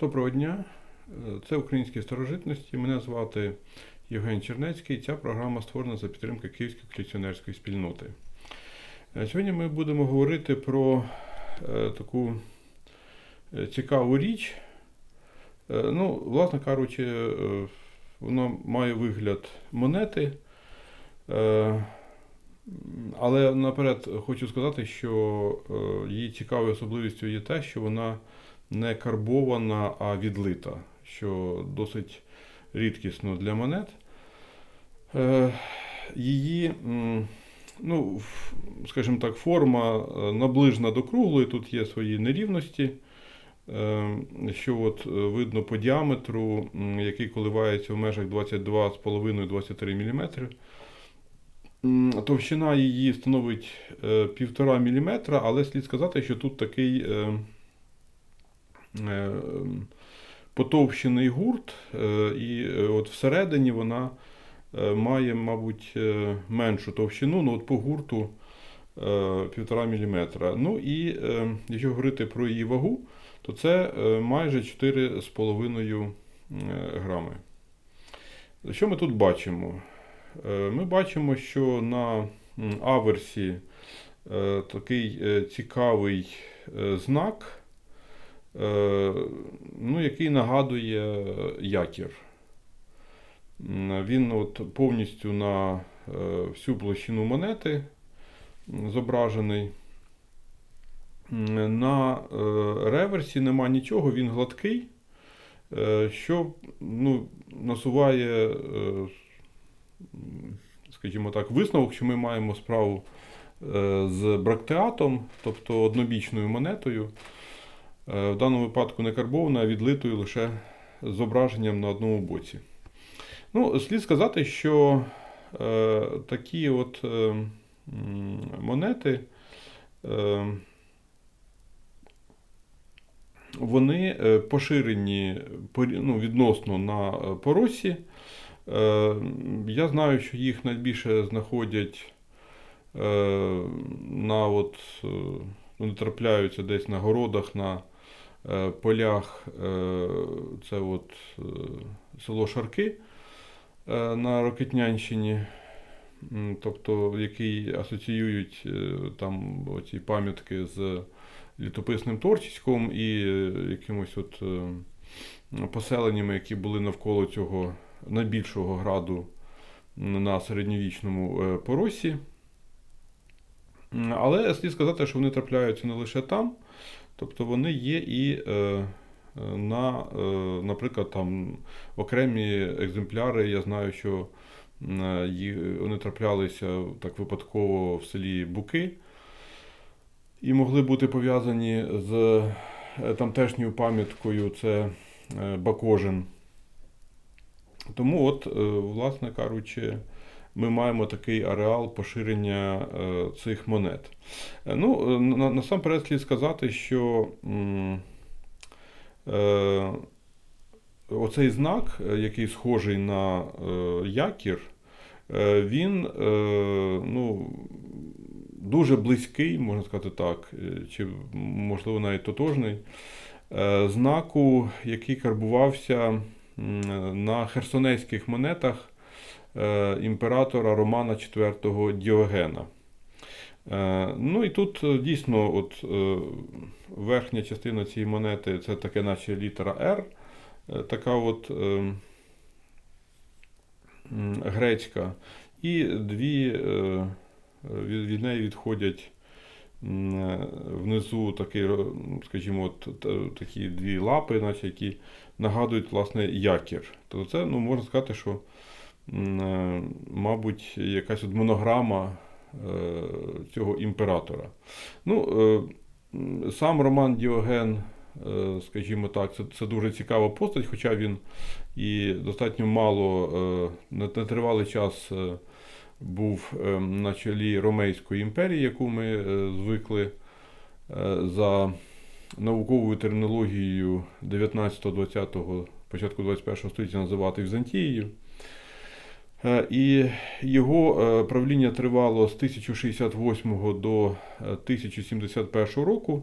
Доброго дня, це українські старожитності. Мене звати Євген Чернецький. Ця програма створена за підтримки Київської колекціонерської спільноти. Е, Сьогодні ми будемо говорити про е, таку е, цікаву річ. Ну, власне кажучи, вона має вигляд монети. Але наперед хочу сказати, що її цікавою особливістю є те, що вона не карбована, а відлита, що досить рідкісно для монет. Е, Її, ну, скажімо так, форма е, наближена до круглої, тут є свої нерівності, е, що от видно по діаметру, який коливається в межах 22,5-23 мм. Товщина її становить е, 1,5 мм, але слід сказати, що тут такий потовщений гурт, е, і е, от всередині вона е, має, мабуть, е, меншу товщину, ну от по гурту е, 1,5 мм. Ну і е, якщо говорити про її вагу, то це е, майже 4,5 е, грами. Що ми тут бачимо? Е, Ми бачимо, що на аверсі е, такий е, цікавий е, знак, е, ну, який нагадує якір. Він от повністю на е, всю площину монети зображений. На е, реверсі нема нічого, він гладкий, е, що ну, насуває, е, скажімо так, висновок, що ми маємо справу е, з брактеатом, тобто однобічною монетою. Е, В даному випадку не карбована, а відлитою лише зображенням на одному боці. Ну, слід сказати, що е, такі от е, монети. Е, вони е, поширені ну, відносно на поросі. Е, Я знаю, що їх найбільше знаходять е, на от, е, вони трапляються десь на городах, на полях. Е, Це от е, село Шарки е, на Рокетнянщині. Тобто, який асоціюють е, там оці пам'ятки з літописним Торчиськом і е, якимось от е, поселеннями, які були навколо цього найбільшого граду на середньовічному е, поросі. Але слід сказати, що вони трапляються не лише там, тобто вони є і е, е, на, е, наприклад, там окремі екземпляри. Я знаю, що вони траплялися так випадково в селі Буки і могли бути пов'язані з тамтешньою пам'яткою це Бакожин. Тому, от, власне кажучи, ми маємо такий ареал поширення е, цих монет. Е, Ну, е, насамперед слід сказати, що оцей знак, який схожий на якір, він ну, дуже близький, можна сказати так, чи можливо навіть тотожний, знаку, який карбувався на херсонейських монетах імператора Романа IV Діогена. Е, Ну і тут е, дійсно от, е, верхня частина цієї монети це таке, наче літера е, така от е, грецька, і дві е, від, неї відходять е, внизу ну, скажімо, такі дві лапи, наче, які нагадують власне якір. Тобто це ну, можна сказати, що е, мабуть, якась от монограма е, цього імператора. Ну, е, сам Роман Діоген, е, скажімо так, це, це дуже цікава постать, хоча він і достатньо мало е, на тривалий час е, був е, на чолі Ромейської імперії, яку ми е, звикли е, за науковою термінологією 19-20, початку 21 століття називати Візантією. Е, І його е, правління тривало з 1068 до е, 1071 року.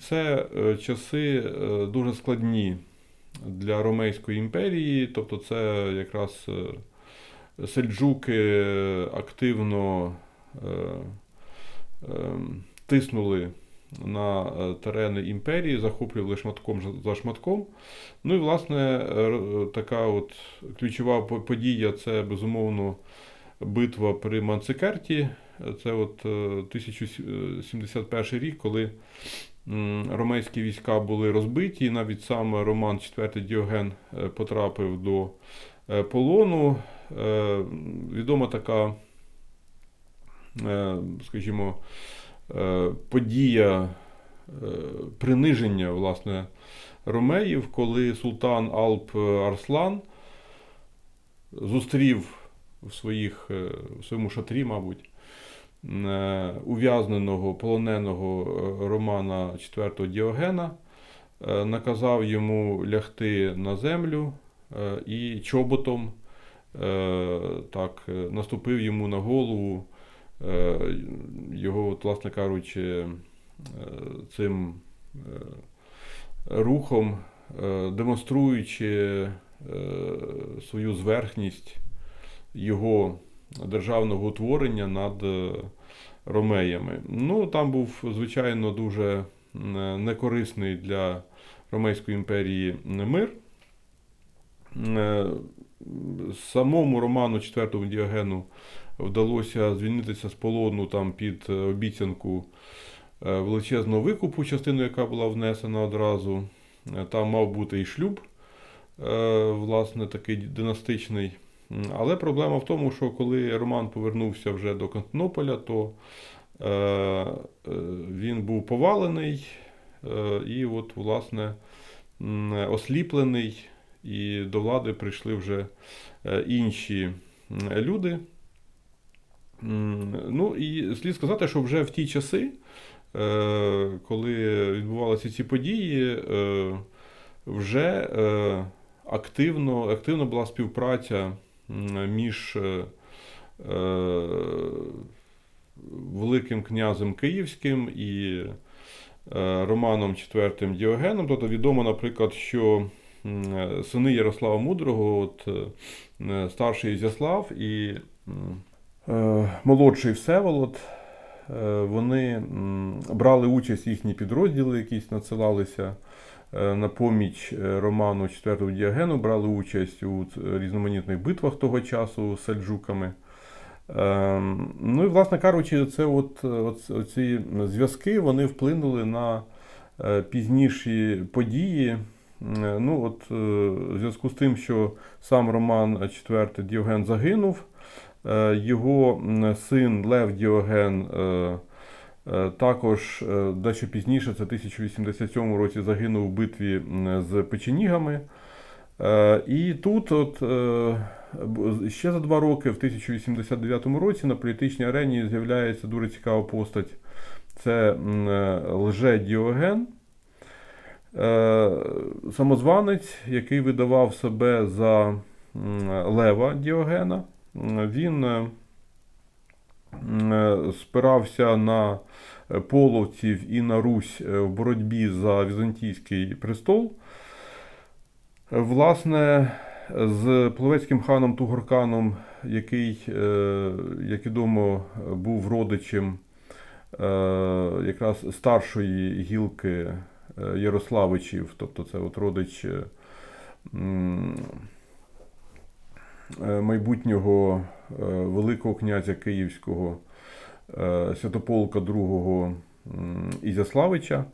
Це е, часи е, дуже складні для Ромейської імперії. Тобто, це якраз е, сельджуки активно е, е, тиснули на е, терени імперії, захоплювали шматком за шматком. Ну і власне е, така от ключова подія це безумовно битва при Манцикерті. Це от е, 1071 рік, коли ромейські війська були розбиті, і навіть сам Роман IV Діоген е, потрапив до е, полону. Е, Відома така, е, скажімо, е, подія е, приниження власне ромеїв, коли султан Алп Арслан зустрів в, своїх, е, в своєму шатрі, мабуть, е, ув'язненого полоненого е, Романа IV Діогена, е, наказав йому лягти на землю е, і чоботом е, так, е, наступив йому на голову. Е, Його, от, власне кажучи, е, цим е, рухом, демонструючи свою зверхність його державного утворення над ромеями. Ну, там був, звичайно, дуже некорисний для Ромейської імперії мир. Самому Роману IV Діогену вдалося звільнитися з полону там під е, обіцянку е, величезного викупу, частину, яка була внесена одразу. Е, Там мав бути і шлюб, власне, такий династичний. Але проблема в тому, що коли Роман повернувся вже до Константинополя, то він був повалений і, от, власне, осліплений, і до влади прийшли вже інші люди. Ну і слід сказати, що вже в ті часи, е, коли відбувалися ці події, е, вже е, активно, активно була співпраця між Великим князем Київським і Романом IV Діогеном. Тобто відомо, наприклад, що сини Ярослава Мудрого, от, старший Ізяслав і молодший Всеволод, е, вони брали участь їхні підрозділи, якісь надсилалися е, на поміч е, Роману IV Діогену, брали участь у різноманітних битвах того часу з сельджуками. Ем, Ну і, власне кажучи, це от, от, ці зв'язки вони вплинули на е, пізніші події. Е, Ну, от, е, в зв'язку з тим, що сам Роман IV Діоген загинув, е, його син Лев Діоген е, е, також е, дещо пізніше, це в 1087 році, загинув в битві з печенігами. Е, І тут, от, е, ще за два роки, в 1089 році, на політичній арені з'являється дуже цікава постать. Це е, лже Діоген, е, самозванець, який видавав себе за Лева Діогена. Він е, е, спирався на половців і на Русь е, в боротьбі за візантійський престол. Власне, з Пловецьким ханом Тугорканом, який, як відомо, був родичем якраз старшої гілки Ярославичів, тобто це от родич майбутнього е, Великого князя Київського е, Святополка II Ізяславича.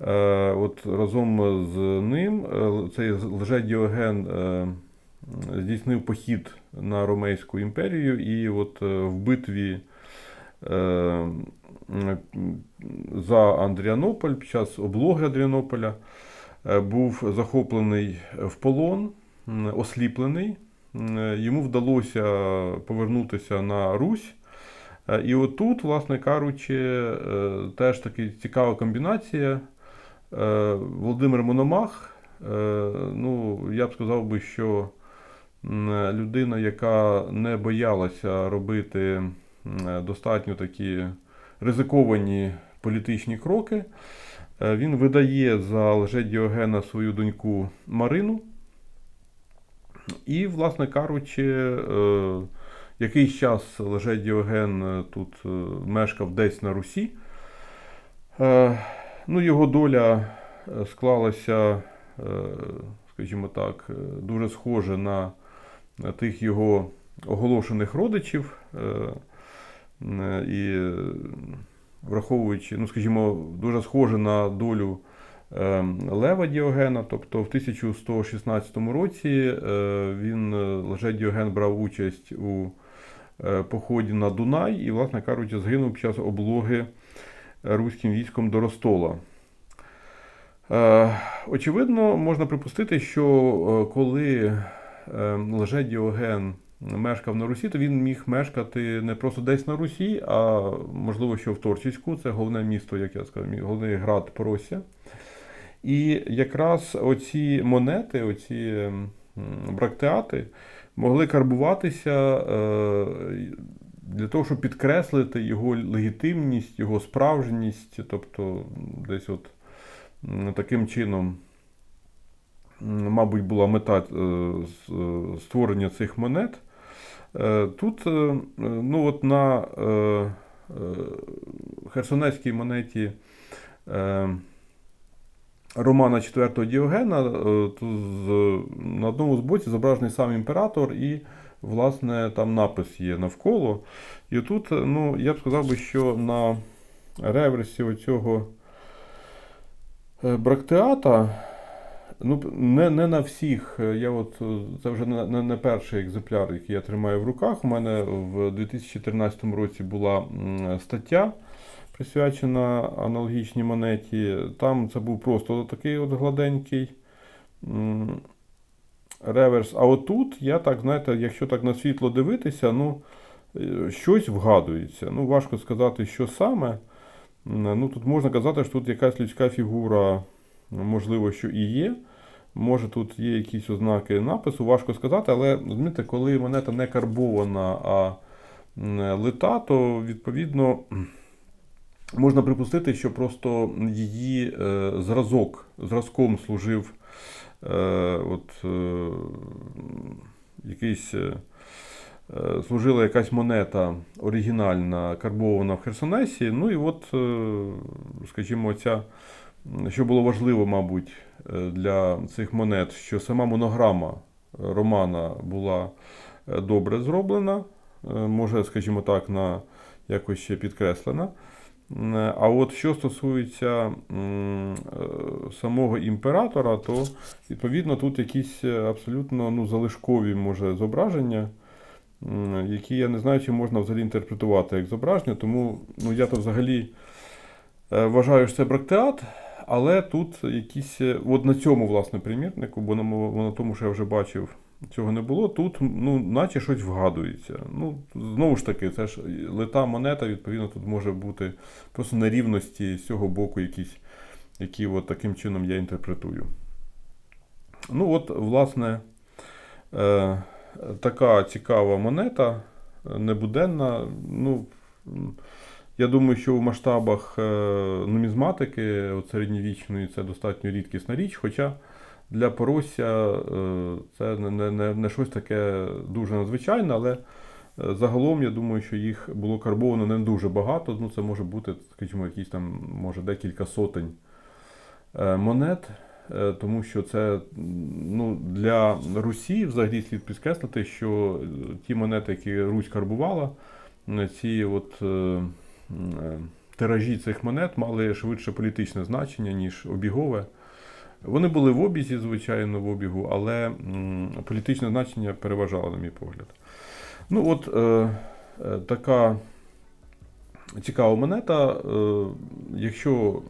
Е, От разом з ним е, цей лже-Діоген е, здійснив похід на Ромейську імперію, і от е, в битві е, за Андріанополь під час облоги Андріанополя е, був захоплений в полон, осліплений. М, Йому вдалося повернутися на Русь. Е, І отут, власне кажучи, е, теж таки цікава комбінація. Е, Володимир Мономах, е, ну, я б сказав би, що людина, яка не боялася робити достатньо такі ризиковані політичні кроки. Е, Він видає за Лжедіогена свою доньку Марину. І, власне кажучи, е, якийсь час Лжедіоген е, тут е, мешкав десь на Русі. Ну, його доля склалася, скажімо так, дуже схоже на тих його оголошених родичів. І враховуючи, ну, скажімо, дуже схоже на долю Лева Діогена, тобто в 1116 році е, він е, лже Діоген брав участь у е, поході на Дунай і, власне кажучи, загинув під час облоги руським військом до Ростола. Очевидно, можна припустити, що коли лже Діоген мешкав на Русі, то він міг мешкати не просто десь на Русі, а можливо, що в Торчиську, це головне місто, як я сказав, головний град Поросія. І якраз оці монети, оці брактеати могли карбуватися е, для того, щоб підкреслити його легітимність, його справжність, тобто десь от таким чином, мабуть, була мета е, е, створення цих монет. Тут, ну от на херсонецькій монеті е, Романа IV Діогена, е, з, на одному з боці зображений сам імператор і, власне, там напис є навколо. І тут, ну, я б сказав би, що на реверсі оцього е, брактеата, ну, не, не на всіх. е, Я от, е, це вже не, не перший екземпляр, який я тримаю в руках. У мене в 2013 році була стаття присвячена аналогічній монеті. Там це був просто такий от гладенький реверс. А отут я так, знаєте, якщо так на світло дивитися, ну, е, щось вгадується. Ну, важко сказати, що саме. Ну, тут можна казати, що тут якась людська фігура, можливо, що і є. Може, тут є якісь ознаки напису, важко сказати, але розумієте, коли монета не карбована, а лита, то відповідно можна припустити, що просто її е, зразок, зразком служив е, от, е, якийсь, служила якась монета оригінальна, карбована в Херсонесі. Ну і от, скажімо, ця, що було важливо, мабуть, для цих монет, що сама монограма Романа була добре зроблена, може, скажімо так, на якось ще підкреслена. А от що стосується е, самого імператора, то відповідно тут якісь е, абсолютно ну, залишкові може зображення, які я не знаю, чи можна взагалі інтерпретувати як зображення. Тому ну, я то взагалі е, вважаю, що це брактеат, але тут якісь, от на цьому власне примірнику, бо на тому, що я вже бачив, цього не було. Тут, ну, наче щось вгадується. Ну, знову ж таки, це ж лита монета, відповідно, тут може бути просто нерівності з цього боку якісь, які от таким чином я інтерпретую. Ну, от, власне, е, така цікава монета, небуденна. Ну, я думаю, що в масштабах е, нумізматики середньовічної це достатньо рідкісна річ, хоча для Поросся е, це не, не, не, не щось таке дуже надзвичайне, але е, загалом я думаю, що їх було карбовано не дуже багато. Ну, це може бути, скажімо, якісь там, може, декілька сотень е, монет. Тому що це ну, для Русі взагалі слід підкреслити, що ті монети, які Русь карбувала, ці от е, тиражі цих монет мали швидше політичне значення, ніж обігове. Вони були в обізі, звичайно, в обігу, але політичне значення переважало, на мій погляд. Ну, от е, е, така цікава монета. Е, якщо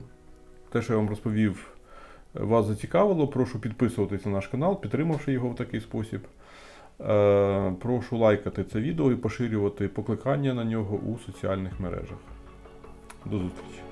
те, що я вам розповів, вас зацікавило, прошу підписуватись на наш канал, підтримавши його в такий спосіб. Е, прошу лайкати це відео і поширювати покликання на нього у соціальних мережах. До зустрічі!